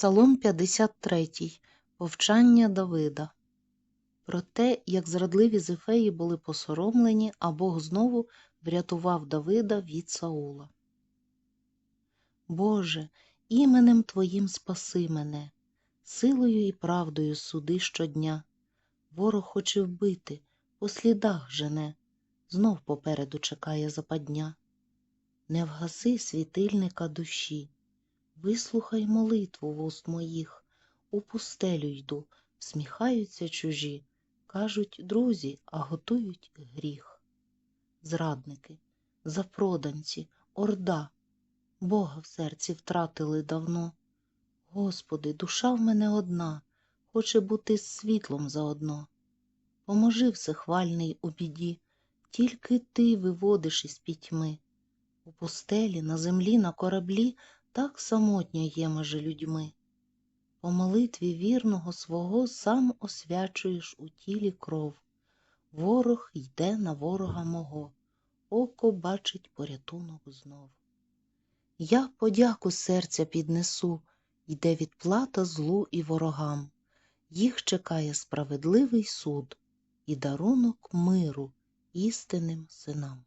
Псалом 53. Повчання Давида. Про те, як зрадливі зефеї були посоромлені, а Бог знову врятував Давида від Саула. Боже, іменем Твоїм спаси мене, силою і правдою суди щодня. Ворог хоче вбити, по слідах жене, знов попереду чекає западня. Не вгаси світильника душі, вислухай молитву вуст моїх, у пустелю йду, всміхаються чужі, кажуть друзі, а готують гріх. Зрадники, запроданці, орда, Бога в серці втратили давно. Господи, душа в мене одна, хоче бути з світлом заодно. Поможи всехвальний у біді, тільки ти виводиш із пітьми. У пустелі, на землі, на кораблі так самотньо є межи людьми. По молитві вірного свого сам освячуєш у тілі кров. Ворог йде на ворога мого, око бачить порятунок знов. Я подяку серця піднесу, йде відплата злу і ворогам. Їх чекає справедливий суд і дарунок миру істинним синам.